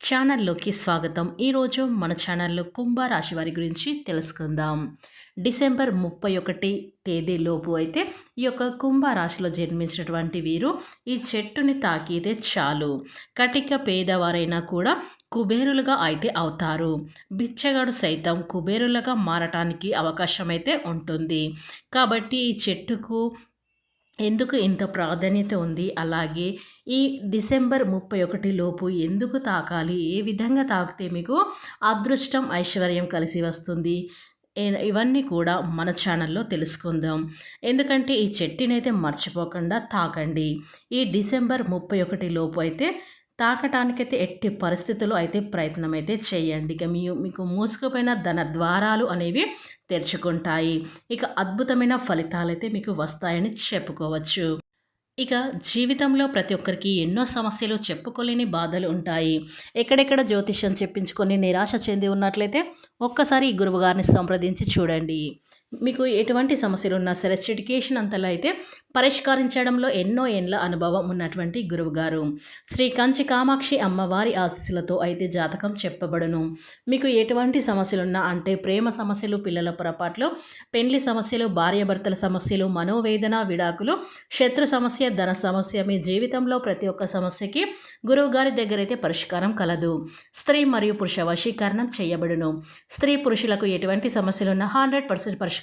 ఛానల్లోకి స్వాగతం. ఈరోజు మన ఛానల్లో కుంభరాశి వారి గురించి తెలుసుకుందాం. డిసెంబర్ ముప్పై ఒకటి తేదీలోపు అయితే ఈ యొక్క కుంభరాశిలో జన్మించినటువంటి వీరు ఈ చెట్టుని తాకితే చాలు. కటిక పేదవారైనా కూడా కుబేరులుగా అయితే అవుతారు. బిచ్చగాడు సైతం కుబేరులుగా మారటానికి అవకాశం అయితే ఉంటుంది. కాబట్టి ఈ చెట్టుకు ఎందుకు ఇంత ప్రాధాన్యత ఉంది? అలాగే ఈ డిసెంబర్ ముప్పై ఒకటి లోపు ఎందుకు తాకాలి? ఏ విధంగా తాకితే మీకు అదృష్టం ఐశ్వర్యం కలిసి వస్తుంది? ఇవన్నీ కూడా మన ఛానల్లో తెలుసుకుందాం. ఎందుకంటే ఈ చెట్టునైతే మర్చిపోకుండా తాకండి. ఈ డిసెంబర్ ముప్పై ఒకటి లోపు అయితే తాకటానికైతే ఎట్టి పరిస్థితుల్లో అయితే ప్రయత్నం అయితే చేయండి. ఇక మీ మీకు మూసుకుపోయిన ధన ద్వారాలు అనేవి తెరుచుకుంటాయి. ఇక అద్భుతమైన ఫలితాలు అయితే మీకు వస్తాయని చెప్పుకోవచ్చు. ఇక జీవితంలో ప్రతి ఒక్కరికి ఎన్నో సమస్యలు చెప్పుకోలేని బాధలు ఉంటాయి. ఎక్కడెక్కడ జ్యోతిష్యం చెప్పించుకొని నిరాశ చెంది ఉన్నట్లయితే ఒక్కసారి ఈ గురువుగారిని సంప్రదించి చూడండి. మీకు ఎటువంటి సమస్యలు ఉన్నా సరే సిడికేషన్ అంతలో అయితే పరిష్కరించడంలో ఎన్నో ఏండ్ల అనుభవం ఉన్నటువంటి గురువుగారు. శ్రీ కంచి కామాక్షి అమ్మవారి ఆశీస్సులతో అయితే జాతకం చెప్పబడును. మీకు ఎటువంటి సమస్యలున్నా అంటే ప్రేమ సమస్యలు పిల్లల పొరపాట్లు పెండ్లి సమస్యలు భార్యాభర్తల సమస్యలు మనోవేదన విడాకులు శత్రు సమస్య ధన సమస్య మీ జీవితంలో ప్రతి ఒక్క సమస్యకి గురువు గారి దగ్గర అయితే పరిష్కారం కలదు. స్త్రీ మరియు పురుష వశీకరణం చేయబడును. స్త్రీ పురుషులకు ఎటువంటి సమస్యలున్నా హండ్రెడ్ పర్సెంట్ పరిష్కారం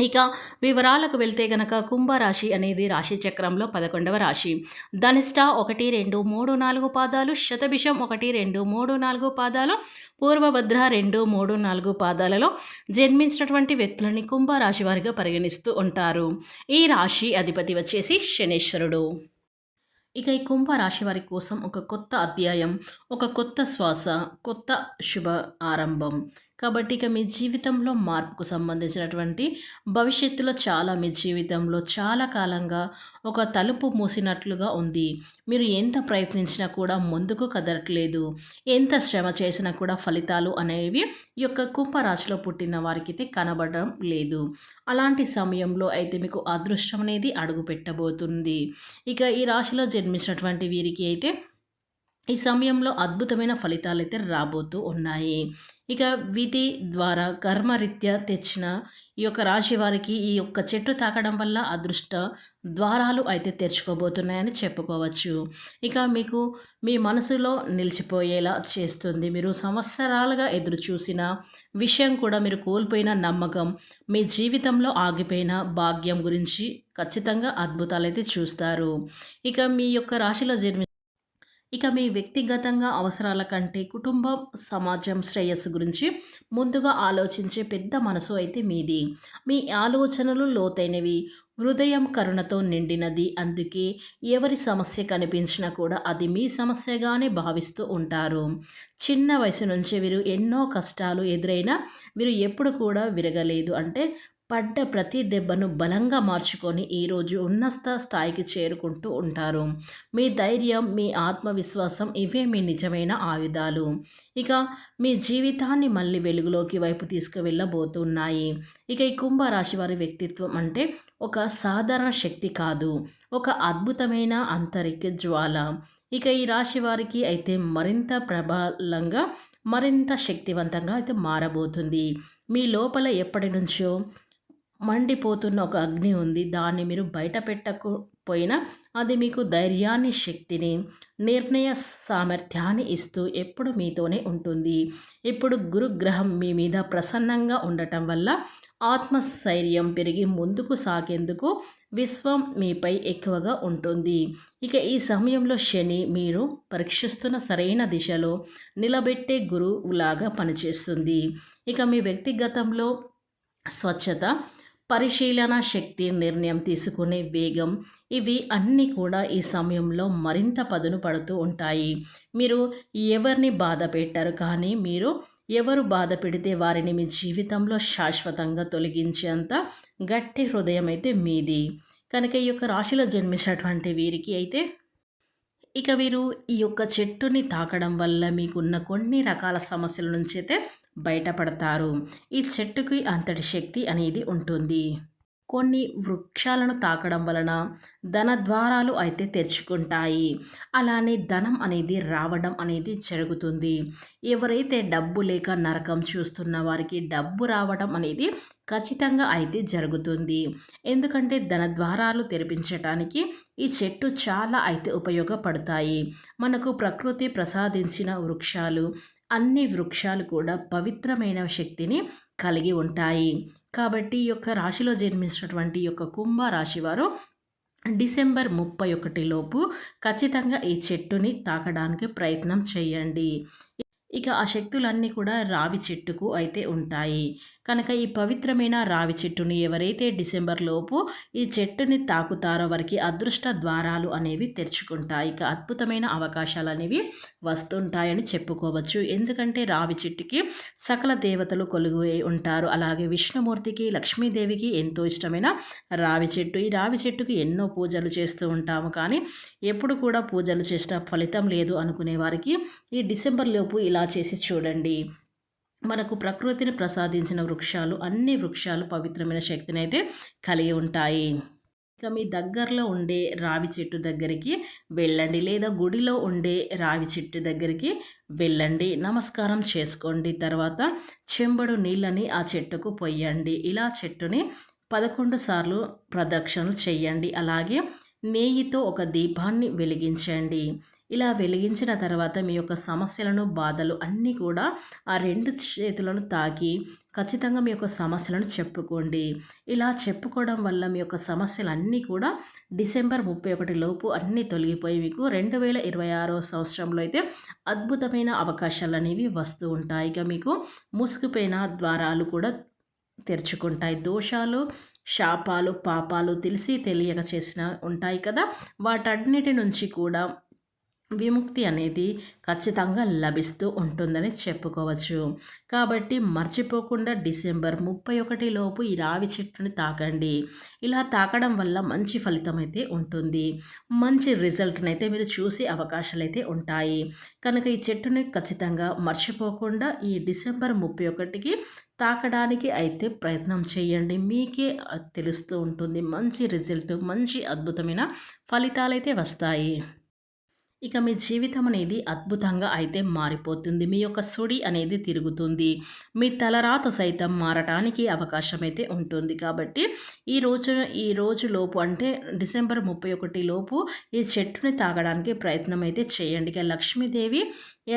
ఇక వివరాలకు వెళ్తే గనక కుంభరాశి అనేది రాశి చక్రంలో పదకొండవ రాశి. ధనిష్ట ఒకటి రెండు మూడు నాలుగు పాదాలు శతభిషం ఒకటి రెండు మూడు నాలుగు పాదాలు పూర్వభద్ర రెండు మూడు నాలుగు పాదాలలో జన్మించినటువంటి వ్యక్తులని కుంభరాశి వారిగా పరిగణిస్తూ ఉంటారు. ఈ రాశి అధిపతి వచ్చేసి శనేశ్వరుడు. ఇక ఈ కుంభరాశి వారి కోసం ఒక కొత్త అధ్యాయం ఒక కొత్త శ్వాస కొత్త శుభ ఆరంభం. కాబట్టి ఇక మీ జీవితంలో మార్పుకు సంబంధించినటువంటి భవిష్యత్తులో చాలా మీ జీవితంలో చాలా కాలంగా ఒక తలుపు మూసినట్లుగా ఉంది. మీరు ఎంత ప్రయత్నించినా కూడా ముందుకు కదలట్లేదు. ఎంత శ్రమ చేసినా కూడా ఫలితాలు అనేవి ఈ యొక్క కుంభరాశిలో పుట్టిన వారికి అయితే కనబడడం లేదు. అలాంటి సమయంలో అయితే మీకు అదృష్టం అనేది అడుగు పెట్టబోతుంది ఇక ఈ రాశిలో జన్మించినటువంటి వీరికి అయితే ఈ సమయంలో అద్భుతమైన ఫలితాలు అయితే రాబోతూ ఉన్నాయి. ఇక విధి ద్వారా కర్మరీత్యా తెచ్చిన ఈ యొక్క రాశి వారికి ఈ యొక్క చెట్టు తాకడం వల్ల అదృష్ట ద్వారాలు అయితే తెరుచుకోబోతున్నాయని చెప్పుకోవచ్చు. ఇక మీకు మీ మనసులో నిలిచిపోయేలా చేస్తుంది. మీరు సంవత్సరాలుగా ఎదురు చూసిన విషయం కూడా మీరు కోల్పోయిన నమ్మకం మీ జీవితంలో ఆగిపోయిన భాగ్యం గురించి ఖచ్చితంగా అద్భుతాలు అయితే చూస్తారు. ఇక మీ యొక్క రాశిలో జన్మి ఇక మీ వ్యక్తిగతంగా అవసరాల కంటే కుటుంబం సమాజం శ్రేయస్సు గురించి ముందుగా ఆలోచించే పెద్ద మనసు అయితే మీది. మీ ఆలోచనలు లోతైనవి. హృదయం కరుణతో నిండినది. అందుకే ఎవరి సమస్య కనిపించినా కూడా అది మీ సమస్యగానే భావిస్తూ ఉంటారు. చిన్న వయసు నుంచి వీరు ఎన్నో కష్టాలు ఎదురైనా వీరు ఎప్పుడు కూడా విరగలేదు. అంటే పడ్డ ప్రతి దెబ్బను బలంగా మార్చుకొని ఈరోజు ఉన్నత స్థాయికి చేరుకుంటూ ఉంటారు. మీ ధైర్యం మీ ఆత్మవిశ్వాసం ఇవే మీ నిజమైన ఆయుధాలు. ఇక మీ జీవితాన్ని మళ్ళీ వెలుగులోకి వైపు తీసుకువెళ్ళబోతున్నాయి. ఇక ఈ కుంభరాశి వారి వ్యక్తిత్వం అంటే ఒక సాధారణ శక్తి కాదు ఒక అద్భుతమైన అంతరిక జ్వాల. ఇక ఈ రాశి వారికి అయితే మరింత ప్రబలంగా మరింత శక్తివంతంగా అయితే మారబోతుంది. మీ లోపల ఎప్పటి నుంచో మండిపోతున్న ఒక అగ్ని ఉంది. దాన్ని మీరు బయట పెట్టకపోయినా అది మీకు ధైర్యాన్ని శక్తిని నిర్ణయ సామర్థ్యాన్ని ఇస్తూ ఎప్పుడు మీతోనే ఉంటుంది. ఇప్పుడు గురుగ్రహం మీ మీద ప్రసన్నంగా ఉండటం వల్ల ఆత్మస్థైర్యం పెరిగి ముందుకు సాగేందుకు విశ్వం మీపై ఎక్కువగా ఉంటుంది. ఇక ఈ సమయంలో శని మీరు పరీక్షిస్తున్న సరైన దిశలో నిలబెట్టే గురువులాగా పనిచేస్తుంది. ఇక మీ వ్యక్తిగతంలో స్వచ్ఛత పరిశీలన శక్తి నిర్ణయం తీసుకునే వేగం ఇవి అన్నీ కూడా ఈ సమయంలో మరింత పదును పడుతూ ఉంటాయి. మీరు ఎవరిని బాధ పెట్టారు కానీ మీరు ఎవరు బాధ పెడితే వారిని మీ జీవితంలో శాశ్వతంగా తొలగించేంత గట్టి హృదయం అయితే మీది. కనుక ఈ యొక్క రాశిలో జన్మించినటువంటి వీరికి అయితే ఇక వీరు ఈ యొక్క చెట్టుని తాకడం వల్ల మీకున్న కొన్ని రకాల సమస్యల నుంచి అయితే బయటపడతారు. ఈ చెట్టుకి అంతటి శక్తి అనేది ఉంటుంది. కొన్ని వృక్షాలను తాకడం వలన ధన ద్వారాలు అయితే తెరుచుకుంటాయి. అలానే ధనం అనేది రావడం అనేది జరుగుతుంది. ఎవరైతే డబ్బు లేక నరకం చూస్తున్న వారికి డబ్బు రావడం అనేది ఖచ్చితంగా అయితే జరుగుతుంది. ఎందుకంటే ధన ద్వారాలు తెరిపించటానికి ఈ చెట్టు చాలా అయితే ఉపయోగపడతాయి. మనకు ప్రకృతి ప్రసాదించిన వృక్షాలు అన్ని వృక్షాలు కూడా పవిత్రమైన శక్తిని కలిగి ఉంటాయి. కాబట్టి ఈ యొక్క రాశిలో జన్మించినటువంటి యొక్క కుంభ రాశి వారు డిసెంబర్ ముప్పై ఒకటి లోపు ఖచ్చితంగా ఈ చెట్టుని తాకడానికి ప్రయత్నం చేయండి. ఇక ఆ శక్తులన్నీ కూడా రావి చెట్టుకు అయితే ఉంటాయి. కనుక ఈ పవిత్రమైన రావి చెట్టుని ఎవరైతే డిసెంబర్ లోపు ఈ చెట్టుని తాకుతారో వారికి అదృష్ట ద్వారాలు అనేవి తెరుచుకుంటాయి. ఇక అద్భుతమైన అవకాశాలు అనేవి వస్తుంటాయని చెప్పుకోవచ్చు. ఎందుకంటే రావి చెట్టుకి సకల దేవతలు కొలుగు ఉంటారు. అలాగే విష్ణుమూర్తికి లక్ష్మీదేవికి ఎంతో ఇష్టమైన రావి చెట్టు. ఈ రావి చెట్టుకి ఎన్నో పూజలు చేస్తూ ఉంటాము. కానీ ఎప్పుడు కూడా పూజలు చేసిన ఫలితం లేదు అనుకునే వారికి ఈ డిసెంబర్ లోపు ఇలా చేసి చూడండి. మనకు ప్రకృతిని ప్రసాదించిన వృక్షాలు అన్ని వృక్షాలు పవిత్రమైన శక్తిని అయితే కలిగి ఉంటాయి. ఇక మీ దగ్గరలో ఉండే రావి చెట్టు దగ్గరికి వెళ్ళండి లేదా గుడిలో ఉండే రావి చెట్టు దగ్గరికి వెళ్ళండి. నమస్కారం చేసుకోండి. తర్వాత చెంబడు నీళ్ళని ఆ చెట్టుకు పొయ్యండి. ఇలా చెట్టుని పదకొండు సార్లు ప్రదక్షిణలు చేయండి. అలాగే నెయ్యితో ఒక దీపాన్ని వెలిగించండి. ఇలా వెలిగించిన తర్వాత మీ యొక్క సమస్యలను బాధలు అన్నీ కూడా ఆ రెండు చేతులను తాకి ఖచ్చితంగా మీ యొక్క సమస్యలను చెప్పుకోండి. ఇలా చెప్పుకోవడం వల్ల మీ యొక్క సమస్యలు అన్నీ కూడా డిసెంబర్ ముప్పై ఒకటి లోపు అన్నీ తొలగిపోయి మీకు రెండు వేల ఇరవై ఆరో సంవత్సరంలో అయితే అద్భుతమైన అవకాశాలు అనేవి వస్తూ ఉంటాయి. ఇక మీకు ముసుగుపోయిన ద్వారాలు కూడా తెరుచుకుంటాయి. దోషాలు శాపాలు పాపాలు తెలిసి తెలియక చేసిన ఉంటాయి కదా. వాటన్నిటి నుంచి కూడా విముక్తి అనేది ఖచ్చితంగా లభిస్తూ ఉంటుందని చెప్పుకోవచ్చు. కాబట్టి మర్చిపోకుండా డిసెంబర్ ముప్పై ఒకటి లోపు ఈ రావి చెట్టుని తాకండి. ఇలా తాకడం వల్ల మంచి ఫలితం అయితే ఉంటుంది. మంచి రిజల్ట్ని అయితే మీరు చూసే అవకాశాలు అయితే ఉంటాయి. కనుక ఈ చెట్టుని ఖచ్చితంగా మర్చిపోకుండా ఈ డిసెంబర్ ముప్పై ఒకటికి తాకడానికి అయితే ప్రయత్నం చేయండి. మీకే తెలుస్తూ ఉంటుంది. మంచి రిజల్ట్ మంచి అద్భుతమైన ఫలితాలు అయితే వస్తాయి. ఇక మీ జీవితం అనేది అద్భుతంగా అయితే మారిపోతుంది. మీ యొక్క సుడి అనేది తిరుగుతుంది. మీ తలరాత సైతం మారటానికి అవకాశం అయితే ఉంటుంది. కాబట్టి ఈ రోజు ఈ రోజు లోపు అంటే డిసెంబర్ ముప్పై ఒకటి లోపు ఈ చెట్టుని తాగడానికి ప్రయత్నం అయితే చేయండి. ఇక లక్ష్మీదేవి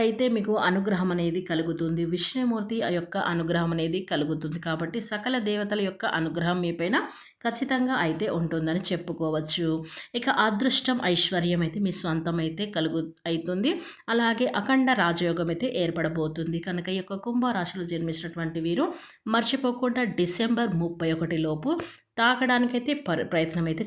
అయితే మీకు అనుగ్రహం అనేది కలుగుతుంది. విష్ణుమూర్తి యొక్క అనుగ్రహం అనేది కలుగుతుంది. కాబట్టి సకల దేవతల యొక్క అనుగ్రహం మీపైన ఖచ్చితంగా అయితే ఉంటుందని చెప్పుకోవచ్చు. ఇక అదృష్టం ఐశ్వర్యం అయితే మీ స్వంతం అయితే కలుగు అవుతుంది అలాగే అఖండ రాజయోగం అయితే ఏర్పడబోతుంది. కనుక ఈ యొక్క కుంభరాశిలో జన్మించినటువంటి వీరు మర్చిపోకుండా డిసెంబర్ ముప్పై ఒకటి లోపు తాకడానికైతే ప్రయత్నం అయితే